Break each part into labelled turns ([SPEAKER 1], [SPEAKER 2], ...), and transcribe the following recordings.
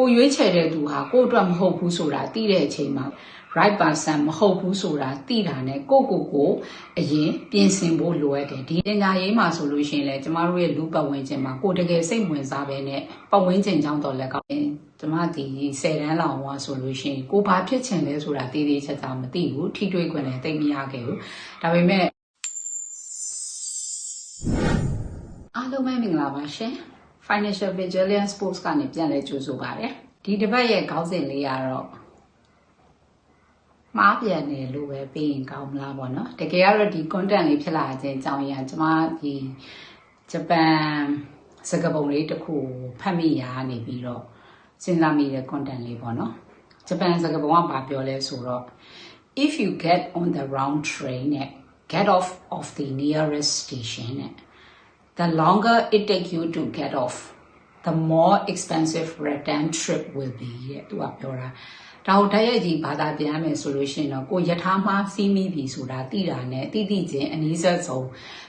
[SPEAKER 1] ကိုရွေးချယ်တဲ့သူဟာကိုအတွက်မဟုတ်ဘူးဆိုတာသိတဲ့အချိန်မှာ right person မဟုတ်ဘူးဆိုတာသိတာနဲ့ကိုကိုကိုအရင်ပြင်ဆင်ဖို့လိုအပ်တယ်ဒီပညာရေးမှာဆိုလို့ရှိရင်လည်းကျမတို့ရဲ့လူပတ်ဝန်းကျင်မှာကိုတကယ်စိတ်ဝင်စားပဲနဲ့ပတ်ဝန်းကျင်ကြောင့်တော့လည်းကောင်းကျမဒီ10တန်းလောင်ဝါဆိုလို့ရှိရင်ကိုဘာဖြစ်ချင်လဲဆိုတာတည်တည်ချာချာမသိဘူးထိတွေ့ခွင့်လည်းသိမရခဲ့ဘူးဒါပေမဲ့အားလုံးပဲမင်္ဂလာပါရှင် Financial Vigilance Post ကနေပြန်လဲကြိုဆိုပါရစေဒီတစ်ပတ်ရဲ့ခေါင်းစဉ်လေးကတော့မှားပြန်တယ်လို့ပဲပြီးရင်ကောင်းမလားပေါ့နော်တကယ်ကတော့ဒီ content လေးဖြစ်လာခြင်းအကြောင်းရင်းကကျွန်မဒီဂျပန်စကားပုံလေးတစ်ခုဖတ်မိရာနေပြီးတော့စဉ်းစားမိတဲ့ content လေးပေါ့နော်ဂျပန်စကားပုံကဘာပြောလဲဆိုတော့ if you get on the wrong train နဲ့ get off of the nearest station နဲ့ the longer it take you to get off the more expensive return trip will be တဲ့သူကပြောတာဒါကိုတိုက်ရိုက်ကြီးဘာသာပြန်မယ်ဆိုလို့ရှိရင်တော့ကိုယထာမှားစီးမိပြီဆိုတာသိတာနဲ့တိတိချင်းအနည်းဆက်ဆုံး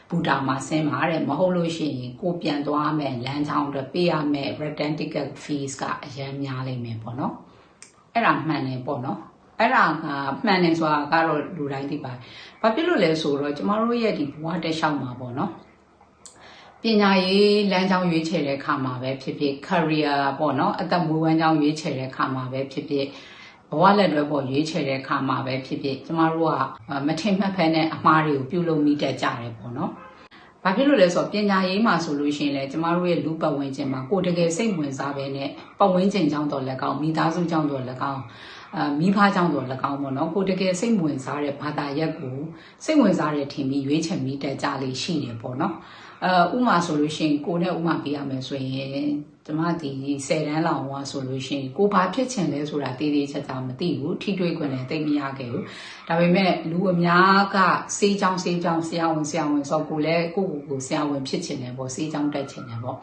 [SPEAKER 1] ဘူတာမှာဆင်းမှာတဲ့မဟုတ်လို့ရှိရင်ကိုပြန်သွားမယ်လမ်းကြောင်းတွေပေးရမယ် return ticket fees ကအရန်များလိမ့်မယ်ပေါ့နော်အဲ့ဒါမှန်တယ်ပေါ့နော်အဲ့ဒါကမှန်တယ်ဆိုတာကတော့လူတိုင်းသိပါတယ်။ဘာဖြစ်လို့လဲဆိုတော့ကျမတို့ရဲ့ဒီဘဝတက်လျှောက်မှာပေါ့နော်။ ပညာရေးလမ်းကြောင်းရွေးချယ်တဲ့အခါမှာပဲဖြစ်ဖြစ် career ပေါ့နော်အသက်မွေးဝမ်းကြောင်းရွေးချယ်တဲ့အခါမှာပဲဖြစ်ဖြစ်ဘဝလက်တွဲပေါ်ရွေးချယ်တဲ့အခါမှာပဲဖြစ်ဖြစ်ကျမတို့ကမထင်မှတ်ဖက်နဲ့အမှားတွေကိုပြုလုပ်မိတတ်ကြတယ်ပေါ့နော်။ဘာဖြစ်လို့လဲဆိုတော့ပညာရေးမှာဆိုလို့ရှိရင်လည်းကျမတို့ရဲ့လူပတ်ဝန်းကျင်မှာကိုတကယ်စိတ်ဝင်စားပဲနဲ့ပတ်ဝန်းကျင်ကြောင့်တော့လည်းကောင်းမိသားစုကြောင့်တော့လည်းကောင်းအာမိဖကြောင့်တော့၎င်းပေါ့နော်ကိုတကယ်စိတ်ဝင်စားတဲ့ဘာသာရပ်ကိုစိတ်ဝင်စားတဲ့ထင်ပြီးရွေးချယ်မိတတ်ကြလေးရှိတယ်ပေါ့နော် အဲဥမာဆိုလို့ရှိရင်ကိုနဲ့ဥမာပေးရမယ်ဆိုရင်ကျမဒီ10တန်းလောင်ဝါဆိုလို့ရှိရင်ကိုဘာဖြစ်ချင်လဲဆိုတာတည်တည်ချာချာမသိဘူးထိတွေ့ခွင့်လည်းသိမရခဲ့ဘူးဒါပေမဲ့လူအများကစေးချောင်းစေးချောင်းဆရာဝန်ဆရာဝန်ဆိုကိုလည်းကိုကိုကိုဆရာဝန်ဖြစ်ချင်တယ်ပေါ့စေးချောင်းတက်ချင်တယ်ပေါ့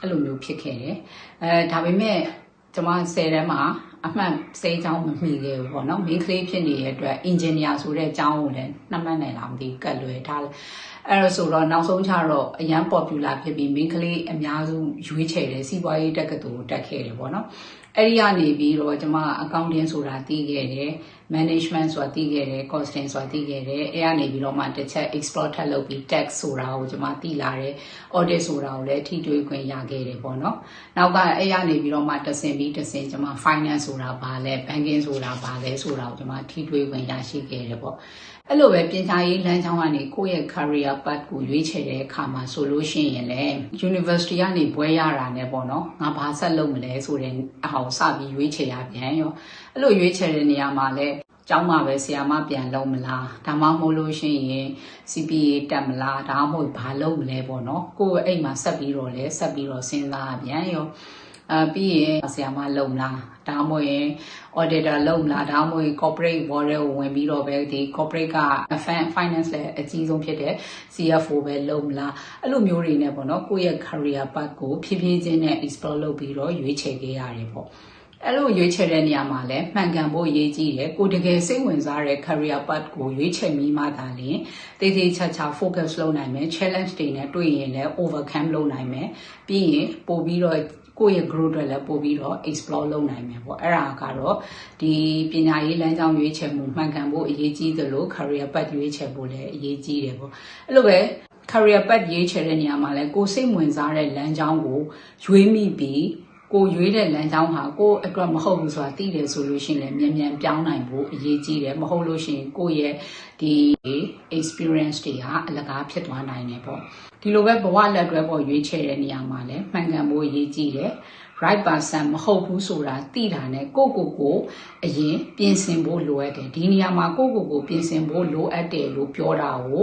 [SPEAKER 1] အဲ့လိုမျိုးဖြစ်ခဲ့တယ်အဲဒါပေမဲ့ ကျမ10တန်းမှာအမှန်စေးချောင်းမမိခဲ့ဘူးပေါ့နော်မင်းကလေးဖြစ်နေတဲ့အတွက်အင်ဂျင်နီယာဆိုတဲ့အကြောင်းကိုလည်းနှမှတ်နိုင်လားမသိဘူးကတ်လွယ်ထားအဲ့တော့ဆိုတော့နောက်ဆုံးကျတော့အရန် popular ဖြစ်ပြီးမင်းကလေးအများစုရွေးချယ်တယ်စီးပွားရေးတက္ကသိုလ်တက်ခဲ့တယ်ပေါ့နော် အဲ့ဒီကနေပြီးတော့ကျွန်မ accounting ဆိုတာသိခဲ့တယ် management ဆိုတာသိခဲ့တယ် costing ဆိုတာသိခဲ့တယ်အဲ့ကနေပြီးတော့မှတစ်ချက် explore ထပ်လုပ်ပြီး tax ဆိုတာကိုကျွန်မသိလာတယ် audit ဆိုတာကိုလည်းထိတွေ့ခွင့်ရခဲ့တယ်ပေါ့နော်နောက်ကအဲ့ကနေပြီးတော့မှတဆင်ပြီးတဆင်ကျွန်မ finance ဆိုတာဘာလဲ banking ဆိုတာဘာလဲဆိုတာကိုကျွန်မထိတွေ့ခွင့်ရရှိခဲ့တယ်ပေါ့အဲ့လိုပဲပညာရေးလမ်းကြောင်းကနေကိုယ့်ရဲ့ career path ကိုရွေးချယ်တဲ့အခါမှာဆိုလို့ရှိရင်လည်း university ကနေဘွဲရတာနဲ့ပေါ့နော်ငါဘာဆက်လုပ်မလဲဆိုတဲ့အဟောင်စပြီးရွေးချယ်ရပြန်ရောအဲ့လိုရွေးချယ်တဲ့နေရာမှာလည်းကျောင်းမှာပဲဆရာမပြန်လုပ်မလားဒါမှမဟုတ်လို့ရှိရင် CPA တက်မလားဒါမှမဟုတ်ဘာလုပ်မလဲပေါ့နော်ကိုယ့်ရဲ့အိမ်မှာဆက်ပြီးတော့လဲဆက်ပြီးတော့စဉ်းစားပြန်ရော အာပြီးရင်ဆရာမလုံလားဒါမှမဟုတ်ရင် auditor လုံလားဒါမှမဟုတ် corporate world ကိုဝင်ပြီးတော့ပဲဒီ corporate က finance လည်းအကြီးဆုံးဖြစ်တဲ့ CFO ပဲလုံလားအဲ့လိုမျိုးတွေနဲ့ပေါ့နော်ကိုယ့်ရဲ့ career path ကိုဖြည်းဖြည်းချင်းနဲ့ explore လုပ်ပြီးတော့ရွေးချယ်ခဲ့ရတယ်ပေါ့အဲ့လိုရွေးချယ်တဲ့နေရာမှာလည်းမှန်ကန်ဖို့ရည်ကြီးတယ်ကိုတကယ်စိတ်ဝင်စားတဲ့ career path ကိုရွေးချယ်မိမှသာလျှင်တေးသေးချာချာ focus လုပ်နိုင်မယ် challenge တွေနဲ့တွေ့ရင်လည်း overcome လုပ်နိုင်မယ်ပြီးရင်ပို့ပြီးတော့ ကိုယ့်ရဲ့ growth တွေလည်းပို့ပြီးတော့ explore လုပ်နိုင်မယ်ပေါ့အဲ့ဒါကတော့ဒီပညာရေးလမ်းကြောင်းရွေးချယ်မှုမှန်ကန်ဖို့အရေးကြီးသလို career path ရွေးချယ်ဖို့လည်းအရေးကြီးတယ်ပေါ့အဲ့လိုပဲ career path ရွေးချယ်တဲ့နေရာမှာလည်းကိုစိတ်ဝင်စားတဲ့လမ်းကြောင်းကိုရွေးမိပြီး ကိုရွေးတဲ့လမ်းကြောင်းဟာကိုအတွက်မဟုတ်ဘူးဆိုတာသိတယ်ဆိုလို့ရှိရင်လည်းမြန်မြန်ပြောင်းနိုင်ဖို့အရေးကြီးတယ်မဟုတ်လို့ရှိရင်ကိုရဲ့ဒီ experience တွေဟာအလကားဖြစ်သွားနိုင်တယ်ပေါ့ဒီလိုပဲဘဝလက်တွဲပေါ်ရွေးချယ်တဲ့နေရာမှာလည်းမှန်ကန်ဖို့အရေးကြီးတယ် right person မဟုတ်ဘူးဆိုတာသိတာနဲ့ကိုကိုကိုအရင်ပြင်ဆင်ဖို့လိုအပ်တယ်ဒီနေရာမှာကိုကိုကိုပြင်ဆင်ဖို့လိုအပ်တယ်လို့ပြောတာကို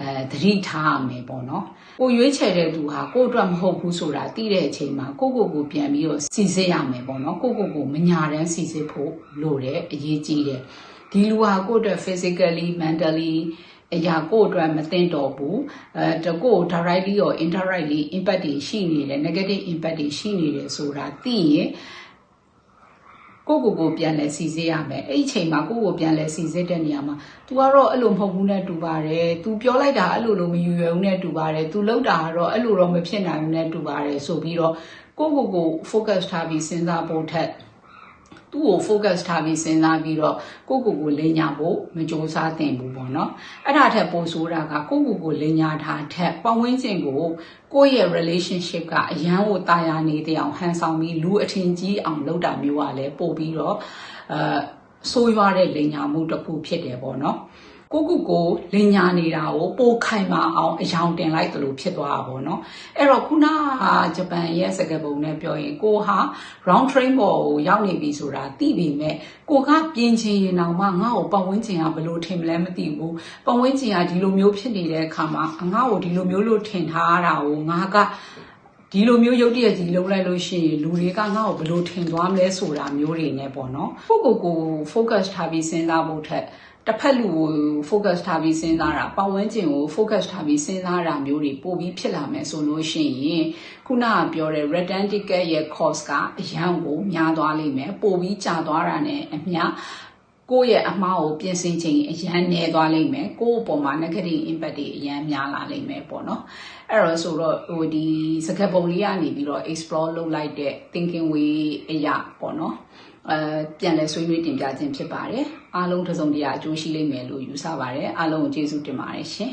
[SPEAKER 1] အဲသတိထားရမယ်ပေါ့နော်ကိုရွေးချယ်တဲ့သူဟာကိုအတွက်မဟုတ်ဘူးဆိုတာသိတဲ့အချိန်မှာကိုကိုကိုပြန်ပြီးတော့စီစစ်ရမယ်ပေါ့နော်ကိုကိုကိုမညာတန်းစီစစ်ဖို့လိုတယ်အရေးကြီးတယ်ဒီလူဟာကိုအတွက် physically mentally အရာကိုအတွက်မသိတော့ဘူးအဲတကို directly or indirectly impact တွေရှိနေတယ် negative impact တွေရှိနေတယ်ဆိုတာသိရင်ကိုကိုကိုပြန်လဲစီစစ်ရမယ်အဲ့ဒီအချိန်မှာကိုကိုပြန်လဲစီစစ်တဲ့နေရာမှာ तू ကတော့အဲ့လိုမဟုတ်ဘူးနဲ့တူပါတယ် तू ပြောလိုက်တာအဲ့လိုလိုမယူရွယ်ဘူးနဲ့တူပါတယ် तू လောက်တာကတော့အဲ့လိုတော့မဖြစ်နိုင်ဘူးနဲ့တူပါတယ်ဆိုပြီးတော့ ကိုယ့်ကိုယ်ကို focus ထားပြီးစဉ်းစားဖို့ထက် သူ့ကို focus ထားပြီးစဉ်းစားပြီးတော့ကိုယ့်ကိုယ်ကိုလိမ်ညာဖို့မကြိုးစားသင့်ဘူးပေါ့နော်အဲ့ဒါထက်ပိုဆိုးတာကကိုယ့်ကိုယ်ကိုလိမ်ညာထားထက်ပတ်ဝန်းကျင်ကိုကိုယ့်ရဲ့ relationship ကအရန်ကိုတာယာနေတဲ့အောင်ဟန်ဆောင်ပြီးလူအထင်ကြီးအောင်လုပ်တာမျိုးကလည်းပို့ပြီးတော့အဲဆိုးရွားတဲ့လိမ်ညာမှုတစ်ခုဖြစ်တယ်ပေါ့နော် ကိုကုကိုလင်ညာနေတာကိုပိုခိုင်မာအောင်အယောင်တင်လိုက်သလိုဖြစ်သွားတာပေါ့နော်အဲ့တော့ခုနကဂျပန်ရဲ့စကားပုံနဲ့ပြောရင်ကိုဟာ round train ပေါ်ကိုရောက်နေပြီဆိုတာသိပြီမဲ့ကိုကပြင်းချင်ရင်တော့မှငါ့ကိုပတ်ဝန်းကျင်ကဘယ်လိုထင်မလဲမသိဘူးပတ်ဝန်းကျင်ကဒီလိုမျိုးဖြစ်နေတဲ့အခါမှာငါ့ကိုဒီလိုမျိုးလို့ထင်ထားတာကိုငါကဒီလိုမျိုးရုပ်တရက်ကြီးလုံးလိုက်လို့ရှိရင်လူတွေကငါ့ကိုဘယ်လိုထင်သွားမလဲဆိုတာမျိုးတွေနဲ့ပေါ့နော်ကိုကိုကို focus ထားပြီးစဉ်းစားဖို့ထက် တစ်ဖက်လူကို focus ထားပြီးစဉ်းစားတာပတ်ဝန်းကျင်ကို focus ထားပြီးစဉ်းစားတာမျိုးတွေပို့ပြီးဖြစ်လာမယ်ဆိုလို့ရှိရင်ခုနကပြောတဲ့ return ticket ရဲ့ cost ကအရန်ကိုများသွားလိမ့်မယ်ပို့ပြီးကျသွားတာ ਨੇ အမျှ ကိုယ့်ရဲ့အမှားကိုပြင်ဆင်ချိန်အရန်နေသွားလိမ့်မယ်ကိုယ့်အပေါ်မှာ negative impact တွေအရန်များလာလိမ့်မယ်ပေါ့နော်အဲ့တော့ဆိုတော့ဟိုဒီစကားပုံလေးကနေပြီးတော့ explore လုပ်လိုက်တဲ့ thinking way အရာပေါ့နော်အဲပြန်လဲဆွေးနွေးတင်ပြခြင်းဖြစ်ပါတယ်အားလုံးတစ်စုံတရာအကျိုးရှိလိမ့်မယ်လို့ယူဆပါတယ်အားလုံးကိုကျေးဇူးတင်ပါတယ်ရှင်